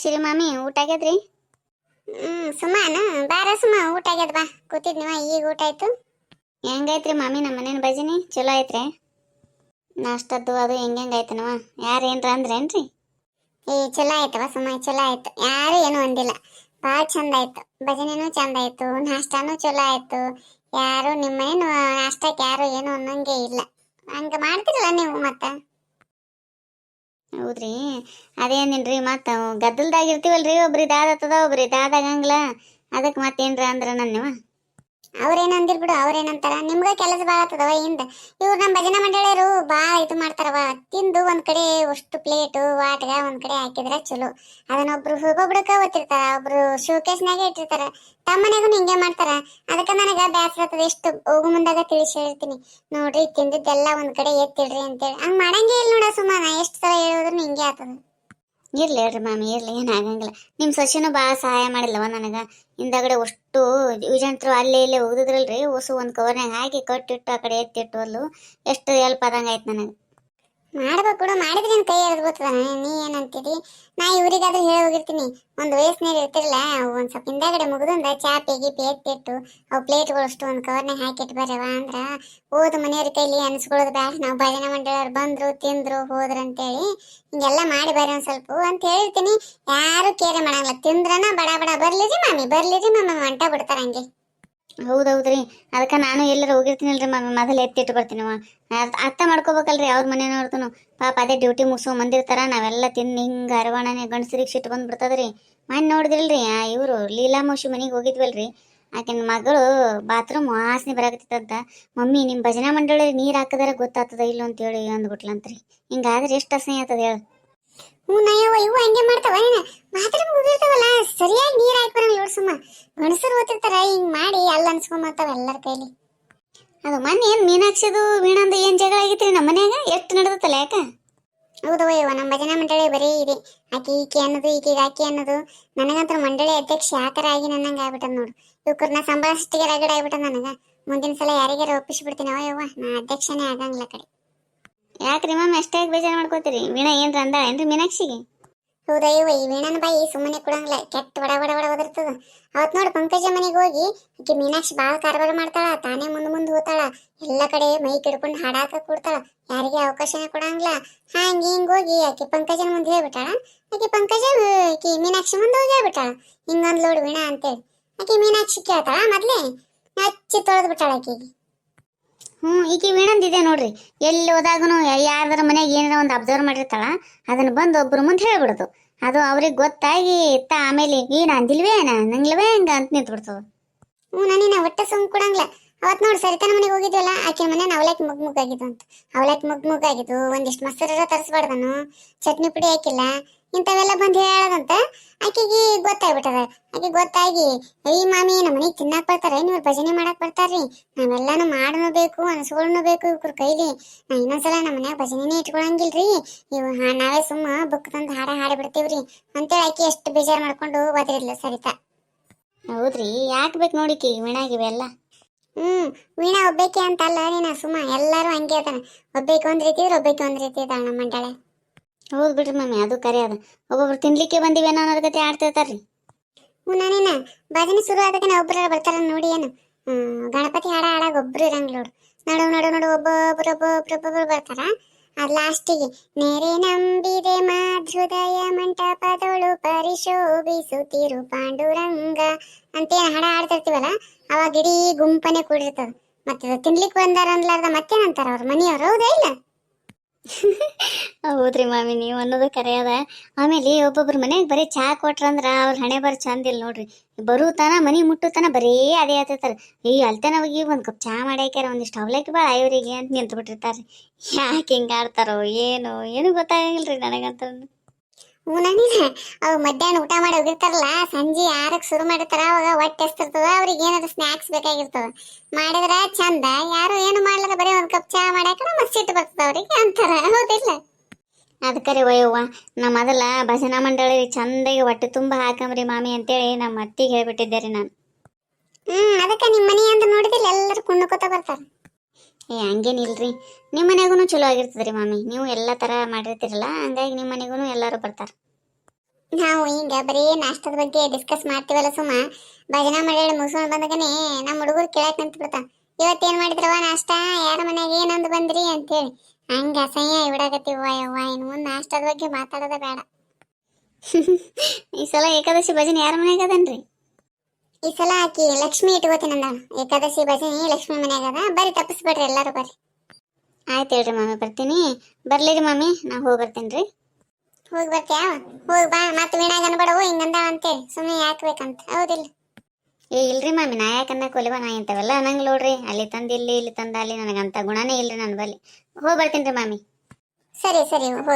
ನಡ್ಸಿರಿ ಮಾಮಿ ಊಟ ಆಗ್ಯದ್ರಿ? ಹ್ಮ್ ಸುಮಾನ ಬಾರ ಸುಮ ಊಟ ಆಗ್ಯದ ಬಾ. ಕೂತಿದ್ನಿವ ಈಗ ಊಟ ಆಯ್ತು. ಹೆಂಗೈತ್ರಿ ಮಾಮಿ ನಮ್ಮ ಮನೇನ ಭಜನಿ ಚಲೋ ಐತ್ರಿ? ನಾಷ್ಟದ್ದು ಅದು ಹೆಂಗೈತನವ ಯಾರು ಏನ್ರ ಅಂದ್ರೇನ್ರಿ? ಏ ಚಲೋ ಆಯ್ತವ ಸುಮ ಚಲೋ ಆಯ್ತು. ಯಾರು ಏನು ಅಂದಿಲ್ಲ. ಭಾಳ ಚಂದ ಆಯ್ತು. ಭಜನೆನೂ ಚಂದ ಆಯ್ತು. ನಾಷ್ಟಾನು ಚಲೋ ಆಯ್ತು. ಯಾರು ನಿಮ್ಮನೇನು ನಾಷ್ಟಕ್ಕೆ ಯಾರು ಏನು ಅನ್ನಂಗೆ ಇಲ್ಲ. ಹಂಗ ಮಾಡ್ತಿರಲ್ಲ ನೀವು ಮತ್ತ? ಹೌದ್ರಿ? ಅದೇನಿಲ್ರಿ ಮತ್ತ ಗದ್ದಲ್ದಾಗ ಇರ್ತೀವಲ್ರಿ ಒಬ್ರಿ ದಾದತ್ತದ ಒಬ್ರಿ ದಾದಾಗಂಗ್ಲ ಅದಕ್ಕೆ ಮತ್ತೇನ್ರ ಅಂದ್ರ ನನ್ನವ ಅವ್ರೇನ್ ಅಂದಿರ್ ಬಿಡು ಅವ್ರೇನಂತಾರ? ನಿಮ್ಗ ಕೆಲಸ ಭಾಳ ಆಗ್ತದವ ಹಿಂದ? ಇವ್ರು ನಮ್ಮ ಭಜನಾ ಮಂಡಳಿಯರು ಭಾಳ ಇದು ಮಾಡ್ತಾರವ. ತಿಂದು ಒಂದ್ ಕಡೆ ಅಷ್ಟು ಪ್ಲೇಟು, ವಾಟ್ಗ ಒಂದ್ ಕಡೆ ಹಾಕಿದ್ರೆ ಚಲೋ. ಅದನ್ನ ಒಬ್ರು ಒಬ್ಬೊಬ್ರಕ್ಕ ಒತ್ತಿರ್ತಾರ, ಒಬ್ರು ಶೋಕೇಶ್ನಾಗೆ ಇಟ್ಟಿರ್ತಾರ. ತಮ್ಮನೆಗೂ ಹಿಂಗೆ ಮಾಡ್ತಾರ. ಅದಕ್ಕ ನನಗೆ ಬ್ಯಾಸರ ಆತದ. ಎಷ್ಟು ಹೋಗು ಮುಂದಾಗ ತಿಳಿಸಿ ಹೇಳ್ತೀನಿ. ನೋಡ್ರಿ, ತಿಂದಿದ್ದೆಲ್ಲ ಒಂದ್ ಕಡೆ ಎತ್ತಿಡ್ರಿ ಅಂತೇಳಿ. ಹಂಗ್ ಮಾಡಂಗೇ ಇಲ್ಲ ನೋಡ ಸುಮ್ಮನ ಎಷ್ಟು ಸಲ ಹೇಳಿದ್ರು ಹಿಂಗೆ ಆಗ್ತದ ಇರ್ಲಿ ಹೇಳ್ರಿ ಮ್ಯಾಮ್ ಇರ್ಲಿ ಏನಾಗಂಗಿಲ್ಲ ನಿಮ್ಮ ಸೊಸೆನೂ ಭಾಳ ಸಹಾಯ ಮಾಡಿಲ್ಲವ ನನಗೆ. ಹಿಂದಗಡೆ ಅಷ್ಟು ಯುಜಂತ್ರು ಅಲ್ಲೇ ಇಲ್ಲೇ ಹೋಗಿದ್ರಲ್ರಿ ಹೊಸು ಒಂದು ಕವರ್ನಾಗ ಹಾಕಿ ಕಟ್ಟಿಟ್ಟು ಆ ಕಡೆ ಎತ್ತಿಟ್ಟು ಅಲ್ಲೂ ಎಷ್ಟು ಹೆಲ್ಪ್ ಆದಂಗೆ ಆಯ್ತು ನನಗೆ. ಮಾಡ್ಬೇಕು ಕೂಡ ಮಾಡಿದ್ರೆ ನಿನ್ ಕೈ ಎಳ್ದ್ಬೋತದ ನೀ ಏನಂತೀರಿ? ನಾ ಇವ್ರಿಗಾದ್ರೂ ಹೇಳಿ ಹೋಗಿರ್ತೀನಿ. ಒಂದು ವಯಸ್ಸಿನಲ್ಲಿ ಇರ್ತಿರಲ್ಲ ಒಂದ್ ಸ್ವಲ್ಪ ಹಿಂದಾಗಡೆ ಮುಗಿದೊಂದ ಚಾ ಪೇಗಿ ಎತ್ತಿಟ್ಟು ಅವು ಪ್ಲೇಟ್ಗಳು ಅಷ್ಟು ಒಂದು ಕವರ್ನಾಗ ಹಾಕಿಟ್ಟು ಬರ್ಯವ ಅಂದ್ರ ಹೋದ ಮನೆಯವ್ರ ಕೈಲಿ ಅನ್ಸ್ಕೊಳ್ಳೋದು ಬ್ಯಾಡ. ನಾವು ಭಜನೆ ಮಂಡಳಿಯವ್ರು ಬಂದ್ರು, ತಿಂದ್ರು ಹೋದ್ರು ಅಂತೇಳಿ ಹಿಂಗೆಲ್ಲ ಮಾಡಿ ಬರ್ರಿ ಒಂದ್ ಸ್ವಲ್ಪ ಅಂತ ಹೇಳಿರ್ತೀನಿ. ಯಾರು ಕೇರೆ ಮಾಡಂಗಿಲ್ಲ. ತಿಂದ್ರನ ಬಡ ಬಡ ಬರ್ಲಿರಿ ಮಾಮಿ ಬರ್ಲಿರಿ ಮಾಮಿ ಹೊಂಟ ಬಿಡ್ತಾರ ಹಂಗೆ. ಹೌದೌದ್ರಿ. ಅದಕ್ಕೆ ನಾನು ಎಲ್ಲರೂ ಹೋಗಿರ್ತೀನಲ್ರಿ ಮೊದಲು ಎತ್ತಿಟ್ಟು ಬರ್ತೀನವ ಅರ್ಥ ಮಾಡ್ಕೋಬೇಕಲ್ರಿ ಅವ್ರ ಮನೆಯವ್ರದ್ದು ಪಾಪ ಅದೇ ಡ್ಯೂಟಿ ಮುಗಿಸೋ ಮಂದಿರ್ತಾರ, ನಾವೆಲ್ಲ ತಿಂದು ಹಿಂಗೆ ಅರವಣನೆ ಗಂಡಸರಿಗೆ ಸಿಟ್ಟು ಬಂದ್ಬಿಡ್ತದ್ರಿ ಮನೆ ನೋಡಿದ್ರಲ್ರಿ ಇವರು ಲೀಲಾ ಲೀಲಾಮೋಶಿ ಮನೆಗೆ ಹೋಗಿದ್ವಲ್ರಿ. ಆಕಿನ ಮಗಳು ಬಾತ್ರೂಮ್ ವಾಸನೆ ಬರಾಕತ್ತಿತ್ತಂತ. ಮಮ್ಮಿ ನಿಮ್ಮ ಭಜನಾ ಮಂಡಳಿ ನೀರು ಹಾಕದಾರ ಗೊತ್ತಾಗ್ತದ ಇಲ್ಲ ಅಂತೇಳಿ ಅಂದ್ಬಿಟ್ಲಂತ್ರಿ. ಹಿಂಗಾದ್ರೆ ಎಷ್ಟು ಅಸಹ್ಯ ಆಗ್ತದ ಹೇಳು. ಹ್ಞೂ ನಯ್ಯವ್ವ ಇವು ಹಂಗೆ ಮಾಡ್ತಾವ, ಏನ? ಮಾತ್ರ ಮುಗಿದಿರ್ತಾವಲ್ಲ ಸರಿಯಾಗಿ ನೀರು ಹಾಕಿ ಬರಂಗಿಲ್ಲ ನೋಡ್ ಸುಮ್ಮ. ಗಣಸರು ಓದ್ತಿರ್ತಾರ, ಹಿಂಗ್ ಮಾಡಿ ಅಲ್ಲ ಅನ್ಸ್ಕೊಂಬರ್ತಾವ ಎಲ್ಲರ ಕೈಲಿ. ಅದು ಮೊನ್ನೆ ಏನು ಮೀನಾಕ್ಷಿದು, ವೀಣಂದು ಏನು ಜಗಳ ಆಗಿತ್ರಿ ನಮ್ಮ ಮನ್ಯಾಗ? ಎಷ್ಟು ನಡೆದತ್ತಲ್ಲ ಯಾಕ? ಹೌದವ ಯವ್ವ ನಮ್ಮ ಭಜನಾ ಮಂಡಳಿ ಬರೀ ಇದೆ. ಆಕೆ ಈಕೆ ಅನ್ನೋದು, ಈಕೆ ಆಕೆ ಅನ್ನೋದು. ನನಗಂತೂ ಮಂಡಳಿ ಅಧ್ಯಕ್ಷ ಯಾಕರ ಆಗಿ ನನ್ನಂಗೆ ಆಗ್ಬಿಟ್ಟದ ನೋಡು. ಇವಕ್ಕರ್ನ ಸಂಭಾಳಿಸ್ಟಿಗೆ ರಗಡ ಆಗ್ಬಿಟ್ಟದ ನನಗೆ. ಮುಂದಿನ ಸಲ ಯಾರಿಗಾರ ಒಪ್ಪಿಸ್ಬಿಡ್ತೀನಿ ಅವ ಯವ್ವ ನಾ ಅಧ್ಯಕ್ಷನೇ ಆಗಂಗಿಲ್ಲ ಕಡೆ. ಯಾಕ್ರಿ ಮ್ಯಾಮ್ ಅಷ್ಟೇ ಬೇಜಾರು ಮಾಡ್ಕೋತೀರಿ? ವೀಣಾ ಏನ್ರ ಅಂದ ಏನ್ರಿ ಮೀನಾಕ್ಷಿಗೆ? ಹೌದಾ ಈ ವೀಣನ ಬಾಯಿ ಸುಮ್ಮನೆ ಕೊಡಂಗಿಲ್ಲ, ಕೆಟ್ಟ ಒಡ ಒಡ ಒಡ ಒದರ್ತದ. ಅವತ್ ನೋಡಿ, ಪಂಕಜ ಮನೆಗೆ ಹೋಗಿ, ಆಕಿ ಮೀನಾಕ್ಷಿ ಬಾಳ ಕಾರ್ಬಾರ ಮಾಡ್ತಾಳ, ತಾನೇ ಮುಂದ್ ಮುಂದ್ ಹೋತಾಳ. ಎಲ್ಲ ಕಡೆ ಮೈ ಕಿಡ್ಕೊಂಡು ಹಾಡಾಕ ಕೊಡ್ತಾಳ. ಯಾರಿಗೆ ಅವಕಾಶನೇ ಕೊಡಂಗಿಲ್ಲ. ಹಂಗ ಹಿಂಗ್ ಹೋಗಿ ಆಕೆ ಪಂಕಜನ ಮುಂದೆ ಹೇಳ್ಬಿಟ್ಟಾಳ. ಆಕಿ ಪಂಕಜ ಆಕಿ ಮೀನಾಕ್ಷಿ ಮುಂದೆ ಹೋಗಿ ಹೇಳ್ಬಿಟ್ಟಾಳ. ಹಿಂಗೊಂದ್ ಲೋಡ್ ವೀಣಾ ಅಂತೇಳಿ. ಆಕೆ ಮೀನಾಕ್ಷಿ ಕೇಳ್ತಾಳ ಮೊದ್ಲೇ? ಹಚ್ಚಿ ತೊಳೆದು ಬಿಟ್ಟಾಳ ಆಕಿಗೆ. ಹ್ಞೂ ಈಕಿ ವೀಣಂದಿದೆ ನೋಡ್ರಿ. ಎಲ್ಲಿ ಹೋದಾಗನು ಯಾರ್ದಾರ ಮನೆಗೆ ಏನಾರ ಒಂದು ಅಬ್ಸರ್ವ್ ಮಾಡಿರ್ತಾಳ, ಅದನ್ನ ಬಂದು ಒಬ್ರು ಮುಂದೆ ಹೇಳ್ಬಿಡೋದು. ಅದು ಅವ್ರಿಗೆ ಗೊತ್ತಾಗಿ ಇತ್ತ, ಆಮೇಲೆ ಈ ನಂದಿಲ್ವೇ ನಂಗಿಲ್ವೇ ಹಂಗ ಅಂತ ನಿಂತ್ಬಿಡ್ತದ. ಹ್ಞೂ ನಾನಿನ ಒಟ್ಟ ಸುಮ್ ಕೊಡಂಗಿಲ್ಲ ಅವತ್ ನೋಡಿ ಸರಿತನ ಮನೆಗೆ ಹೋಗಿದ್ವಲ್ಲ ಆಕೆ ಮನೆ ಅವಲಕ್ಕಿ ಮುಗ್ ಮುಗ್ಗಾಗಿದ್ದು ಅಂತ. ಅವಲಕ್ಕಿ ಮುಗ್ ಮುಗ್ಗಾಗಿದ್ದು, ಒಂದಿಷ್ಟು ಮೊಸರ ತರಿಸ್ಬಾರ್ದನು, ಚಟ್ನಿ ಪುಡಿ ಹಾಕಿಲ್ಲ, ಇಂಥವೆಲ್ಲ ಬಂದು ಹೇಳದಂತ. ಆಕೆಗೆ ಗೊತ್ತಾಗ್ಬಿಟ್ಟದ. ಆಕೆ ಗೊತ್ತಾಗಿ ಈ ಮಾಮಿ ನಮ್ಮ ಮನೆಗೆ ತಿನ್ನಾಕ್ ಬರ್ತಾರೆ ನೀವು ಭಜನೆ ಮಾಡಕ್ ಬರ್ತಾರ್ರಿ? ನಾವೆಲ್ಲಾನು ಮಾಡನು ಬೇಕು ಅನ್ಸ್ಕೊಳ್ನು ಬೇಕು ಇವ್ರ ಕೈಲಿ. ನಾ ಇನ್ನೊಂದ್ಸಲ ನಮ್ಮ ಮನ್ಯಾಗ ಭಜನೆನೇ ಇಟ್ಕೊಳಂಗಿಲ್ರಿ. ಇವ್ ಹಾ- ನಾವೇ ಸುಮ್ಮ ಬುಕ್ ತಂದು ಹಾಡ ಹಾಡಿ ಬಿಡ್ತೀವ್ರಿ ಅಂತೇಳಿ ಆಕೆ ಎಷ್ಟು ಬೇಜಾರ್ ಮಾಡ್ಕೊಂಡು ಓದಿರ್ಲಿಲ್ಲ ಸರಿತಾ ಹೌದ್ರಿ ಯಾಕೆ ಬೇಕು ನೋಡಿಕಿ ವೀಣಾಗಿವೆಲ್ಲ ಹ್ಮ್ ವೀಣಾ ಒಬ್ಬಾಕಿ ಅಂತ ಅಲ್ಲ ನೀನ ಸುಮ್ಮ ಎಲ್ಲಾರು ಹಂಗೆ ಅದಾನ. ಒಬ್ಬಾಕಿ ಒಂದ್ ರೀತಿ ಇದ್ರೆ ಒಬ್ಬಾಕಿ ಒಂದ್ ರೀತಿ ಇದ್ದಾಳ ನಮ್ಮ ಮಂಡಳೆ. ಹೌದು ಬಿಡ್ರಿ ಮಮ್ಮಿ ಅದು ಕರೆ ಅದ. ಒಬ್ಬೊಬ್ರು ತಿನ್ಲಿಕ್ಕೆ ಬಂದಿವೇನೋ ಅನ್ನೋದ್ ಕತೆ ಆಡ್ತಿರ್ತಾರ್ರಿ ನಾನೇನ ಭಜನೆ ಶುರು ಆದಾಗ ಒಬ್ಬರ ಬರ್ತಾರ ನೋಡಿ ಏನು. ಗಣಪತಿ ಹಾಡ ಹಾಡಾಗ ಒಬ್ರು ಇರಂಗಿಲ್ಲ ನೋಡು. ನಡು, ನೋಡು ನೋಡು, ಒಬ್ಬೊಬ್ರು ಒಬ್ಬೊಬ್ರು ಬರ್ತಾರ. ಅದ್ ಲಾಸ್ಟಿಗೆ ನೆರೆ ನಂಬಿದೆ ಮಾಧೃದಯ ಮಂಟಪದೊಳು ಪರಿಶೋಭಿಸುತ್ತಿರು ಪಾಂಡುರಂಗ ಅಂತೇನು ಹಾಡ ಹಾಡ್ತಿರ್ತೀವಲ್ಲ, ಅವಾಗ ಇಡೀ ಗುಂಪನೆ ಕೂಡಿರ್ತದ. ಮತ್ತೆ ತಿನ್ಲಿಕ್ಕೆ ಬಂದಾರ ಅನ್ಲಾರ್ದ ಮತ್ತೇನಂತಾರ ಅವ್ರ ಮನೆಯವ್ರು, ಹೌದಾ ಇಲ್ಲ? ಹೌದ್ರಿ ಮಾಮಿ, ನೀವು ಅನ್ನೋದು ಕರೆ ಅದ. ಆಮೇಲೆ ಒಬ್ಬೊಬ್ರು ಮನೆಗೆ ಬರೀ ಚಾ ಕೊಟ್ರಂದ್ರ ಅವ್ರ ಹಣೆ ಬರ ಚಂದ ಇಲ್ಲ ನೋಡ್ರಿ. ಬರು ಮನಿ ಮುಟ್ಟು ತನ ಬರೀ ಅದೇ ಆತಿರ್ತಾರ ಈ ಅಲ್ತನ ಹೋಗಿ ಒಂದ್ ಕಪ್ ಚಾ ಮಾಡ್ಯಾಕ್ಯಾರ ಒಂದಿಷ್ಟು ಅವಲಕ್ಕಿ ಬಾಳ ಇವರಿಗೆ ಅಂತ ನಿಂತು ಬಿಟ್ಟಿರ್ತಾರೆ. ಯಾಕೆ ಹಿಂಗ ಆಡ್ತಾರೋ ಏನು ಏನು ಗೊತ್ತಾಗಂಗಿಲ್ರಿ ನನಗಂತ ಹೂನಂದಿನ ಅವ್ ಮಧ್ಯಾಹ್ನ ಊಟ ಮಾಡಿ ಹೋಗಿರ್ತಾರಲ್ಲ, ಸಂಜೆ ಆರಕ್ಕೆ ಶುರು ಮಾಡಿರ್ತಾರ, ಅವಾಗ ಹೊಟ್ಟೆ ಎಷ್ಟಿರ್ತದ ಅವ್ರಿಗೆ ಏನಾದ್ರು ಸ್ನ್ಯಾಕ್ಸ್ ಬೇಕಾಗಿರ್ತದ. ಮಾಡಿದ್ರ ಚಂದ ಯಾರು ಏನು ಮಾಡ್ಲಾರ ಬರೀ ಒಂದ್ ಕಪ್ ಚಾ ಮಾಡ್ಯಾಕ ಸಿಟ್ಟು ಬರ್ತದ ಅವ್ರಿಗೆ ಅಂತಾರ. ಹೌದಿಲ್ಲ? ಅದಕ್ಕರೆ ಒಯ್ಯವ್ವ. ನಮ್ಮ ಮೊದಲ ಭಜನಾ ಮಂಡಳಿ ಚಂದಾಗಿ ಹೊಟ್ಟೆ ತುಂಬ ಹಾಕಂಬ್ರಿ ಮಾಮಿ ಅಂತೇಳಿ ನಮ್ಮ ಅತ್ತಿಗೆ ಹೇಳ್ಬಿಟ್ಟಿದ್ದೆ ರೀ ನಾನು. ಹ್ಮ್ ಅದಕ್ಕೆ ನಿಮ್ಮ ಮನೆ ಅಂತ ನೋಡಿದ್ರೆ ಎಲ್ಲರೂ ಕುಣ್ಣಕೋತ ಬರ್ತಾರೆ. ಏ ಹಂಗೇನಿಲ್ರಿ ನಿಮ್ಮ ಮನೆಗೂ ಚಲೋ ಆಗಿರ್ತದ್ರಿ ಮಾಮಿ. ನೀವು ಎಲ್ಲ ಥರ ಮಾಡಿರ್ತೀರಲ್ಲ ಹಂಗಾಗಿ ನಿಮ್ಮ ಮನೆಗೂ ಎಲ್ಲರೂ ಬರ್ತಾರೆ. ನಾವು ಹಿಂಗ ಬರೀ ನಾಷ್ಟದ ಬಗ್ಗೆ ಡಿಸ್ಕಸ್ ಮಾಡ್ತೀವಲ್ಲ ಸುಮ್ಮ ಭಜನಾ ಮಂಡಳಿ ಮುಗಿಸ್ಕೊಂಡು ಬಂದಾಗನೇ ನಮ್ಮ ಹುಡುಗರು ಕೇಳಕ್ ನಿಂತು ಇವತ್ತು ಏನು ಮಾಡಿದ್ರವ ನಾಷ್ಟ? ಯಾರ ಮನೆಗೆ ಏನಂದು ಬಂದ್ರಿ ಅಂತೇಳಿ. ಹಂಗ ಅಸಹ್ಯ ಬಿಡಾಕತ್ತೀವ ಯವ್ವ. ಇನ್ನು ಮುಂದೆ ನಾಷ್ಟದ ಬಗ್ಗೆ ಮಾತಾಡೋದ ಬೇಡ. ಈ ಸಲ ಏಕಾದಶಿ ಭಜನೆ ಯಾರ ಮನೆಯಾಗ ಅದನ್ರಿ? ಈ ಸಲ ಆಕಿ ಲಕ್ಷ್ಮಿ ಇಟ್ಕೋತೀನಿ ಅಂದ ಏಕಾದಶಿ ಭಜನೆ ಲಕ್ಷ್ಮಿ ಮನ್ಯಾಗ ಅದ. ಬರ್ರಿ ತಪ್ಪಿಸ್ಬೇಡ್ರಿ ಎಲ್ಲರೂ ಬರ್ರಿ. ಆಯ್ತು ಹೇಳ್ರಿ ಮಮ್ಮಿ ಬರ್ತೀನಿ. ಬರ್ಲಿರಿ ಮಮ್ಮಿ ನಾ ಹೋಗಿ ಬರ್ತೀನಿ ರೀ. ಹೋಗಿ ಬರ್ತೀಯಾ? ಹೋಗಿ ಬಾ. ಮತ್ತೆ ವೀಣಾಗ ಅನ್ಬೇಡವು ಹಿಂಗಂದ ಅಂತೇಳಿ. ಸುಮ್ಮನೆ ಯಾಕ್ಬೇಕಂತ ಹೌದಿಲ್ಲ. ಏ, ಇಲ್ರಿ ಮಾಮಿ, ನಾ ಯಾಕೆ ಅನ್ನಕ್ಕೆ ಒಲಿವ ನಾ ಇಂಥವೆಲ್ಲ ಅನ್ನಂಗ್ ನೋಡ್ರಿ. ಅಲ್ಲಿ ತಂದು ಇಲ್ಲಿ ಇಲ್ಲಿ ತಂದ ಅಲ್ಲಿ, ನನಗಂತ ಗುಣನೇ ಇಲ್ರಿ ನನ್ನ ಬಲ್ಲಿ. ಹೋಗಿ ಬರ್ತೀನಿ ರೀ ಮಾಮಿ. ಸರಿ ಸರಿ, ಹೋಗ